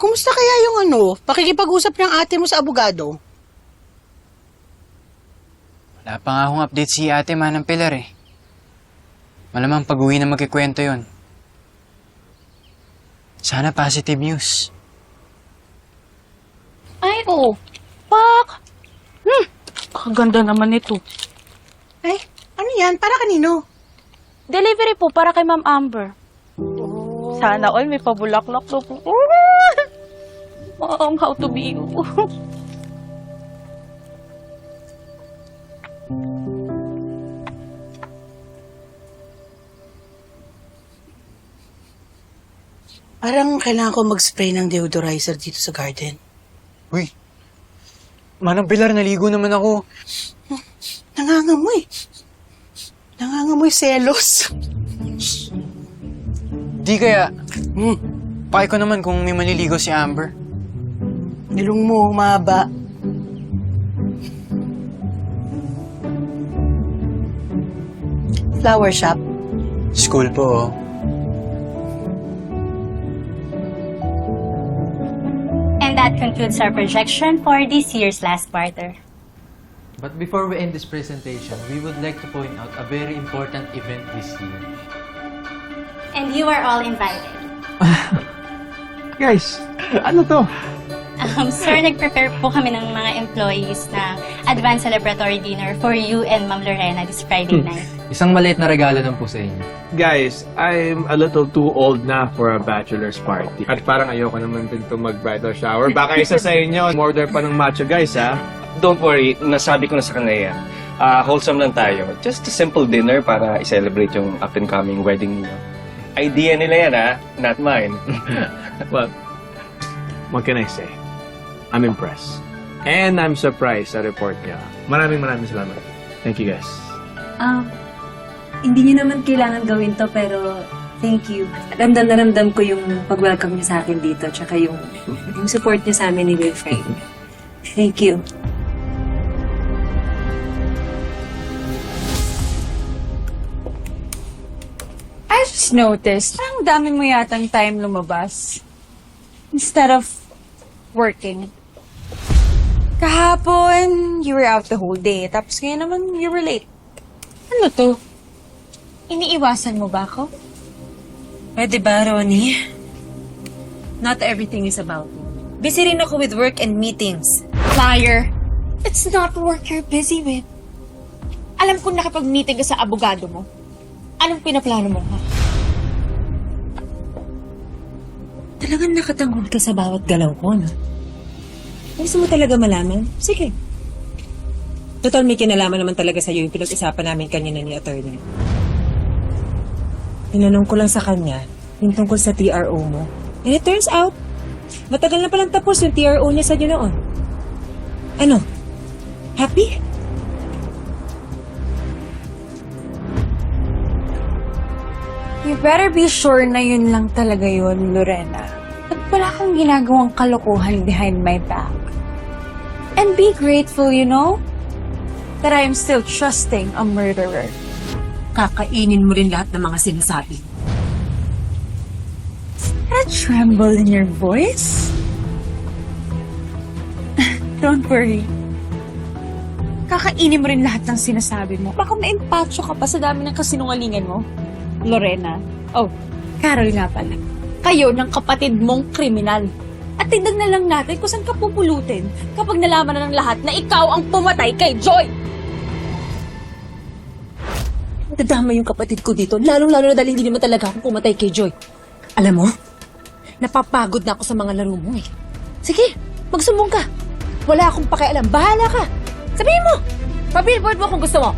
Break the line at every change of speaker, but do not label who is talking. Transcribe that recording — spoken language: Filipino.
kumusta kaya yung ano, pakikipag-usap ng ate mo sa abogado?
Wala pa nga akong update si ate Manang Pilar eh. Malamang pag-uwi na magkikwento yon. Sana positive news.
Ay, oh. Pak! Hmm, kaganda naman ito.
Ay, ano yan? Para kanino?
Delivery po para kay Ma'am Amber. Sana all may pabulaklak daw po. Ma'am, how to be you.
Parang kailangan ko mag-spray ng deodorizer dito sa garden.
Uy, Manang Pilar, naligo naman ako.
Nangangamoy. Nangangamoy selos.
Di kaya,
Hmm,
pakay ko naman kung may manliligo si Amber.
Nilong mo, mahaba. Flower shop.
School po, oh.
And that concludes our projection for this year's last quarter.
But before we end this presentation, we would like to point out a very important event this year.
And you are all invited.
Guys, ano to?
Um, sir, nag-prepare po kami ng mga employees na advanced celebratory dinner for you and Ma'am Lorena this Friday night.
Isang maliit na regalo lang po sa inyo.
Guys, I'm a little too old na for a bachelor's party. At parang ayoko naman din to mag-bridal shower. Baka isa sa inyo, order pa ng matcha guys, ha?
Don't worry, nasabi ko na sa kanila yan. Ah, wholesome lang tayo. Just a simple dinner para i-celebrate yung up-and-coming wedding niyo. Idea nila yan, ha? Not mine.
Well, what can I say? I'm impressed. And I'm surprised sa report niya. Maraming maraming salamat. Thank you guys.
Um, hindi niyo naman kailangan gawin to, pero thank you. Ramdam na ramdam ko yung pag-welcome niyo sa akin dito, tsaka yung, yung support niyo sa amin ni Wilfred. Thank you.
I just noticed, parang dami mo yatang time lumabas. Instead of working. Kahapon, you were out the whole day. Tapos ngayon naman, you were late. Ano to? Iniiwasan mo ba ako?
Pwede ba, Ronnie? Not everything is about me. Busy rin ako with work and meetings.
Liar! It's not work you're busy with. Alam ko nakipag-meeting ka sa abogado mo. Anong pinaplano mo, ha?
Talagang nakatanggol ka sa bawat galaw ko, no? Gusto mo talaga malaman? Sige. Total, may kinalaman naman talaga sa'yo yung pinag-usapan namin kanina ni attorney. Tinanong ko lang sa kanya yung tungkol sa TRO mo. And it turns out, matagal na palang tapos yung TRO niya sa noon. Ano? Happy?
You better be sure na yun lang talaga yun, Lorena. At wala kang ginagawang kalokohan behind my back. And be grateful, you know, that I am still trusting a murderer.
Kakainin mo rin lahat ng mga sinasabi.
A tremble in your voice? Don't worry. Kakainin mo rin lahat ng sinasabi mo. Baka maimpatso ka pa sa dami ng kasinungalingan mo. Lorena. Oh, Carol nga pala. Kayo ng kapatid mong kriminal. At tignan na lang natin kung saan ka pupulutin kapag nalaman na ng lahat na ikaw ang pumatay kay Joy.
Dadama yung kapatid ko dito, lalong-lalo na dahil hindi naman talaga ako pumatay kay Joy. Alam mo, napapagod na ako sa mga laro mo eh. Sige, magsumbong ka. Wala akong pakialam. Bahala ka. Sabihin mo. Pa-billboard mo kung gusto mo.